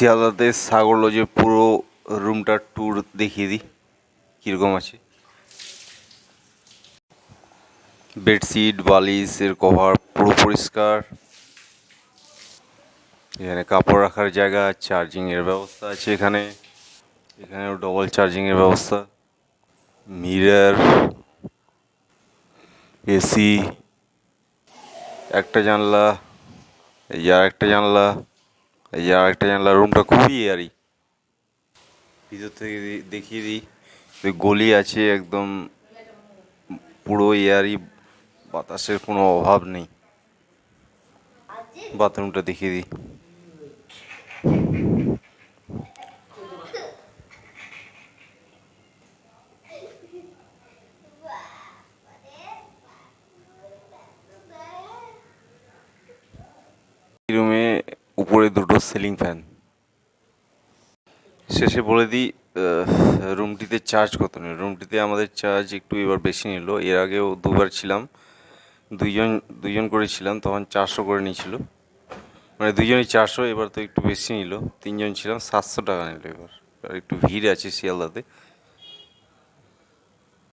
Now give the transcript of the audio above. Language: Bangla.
শিয়ালদাতে সাগর লজের পুরো রুমটার ট্যুর দেখিয়ে দিই, কীরকম আছে? বেডশিট বালিশের কভার পুরো পরিষ্কার। এখানে কাপড় রাখার জায়গা চার্জিংয়ের ব্যবস্থা আছে এখানে। এখানেও ডবল চার্জিংয়ের ব্যবস্থা। মিরর এসি একটা জানলা, এই আর একটা জানলা। এই যে আরেকটা জানলা রুমটা খুবই এয়ারি ভিতর থেকে দেখিয়ে দিই। ওই গলি আছে একদম পুরো এয়ারি বাতাসের কোনো অভাব নেই। বাথরুমটা দেখিয়ে দিই এই রুমে উপরে দুটো সিলিং ফ্যান শেষে বলে দিই রুমটিতে চার্জ কত নেই। রুমটিতে আমাদের চার্জ একটু এবার বেশি নিল। এর আগেও দুবার ছিলাম। দুইজন দুইজন করে ছিলাম, তখন চারশো করে নিয়েছিল। মানে দুজনই চারশো, এবার তো একটু বেশি নিল। তিনজন ছিলাম, সাতশো টাকা নিল এবার। আর একটু ভিড় আছে শিয়ালদাতে।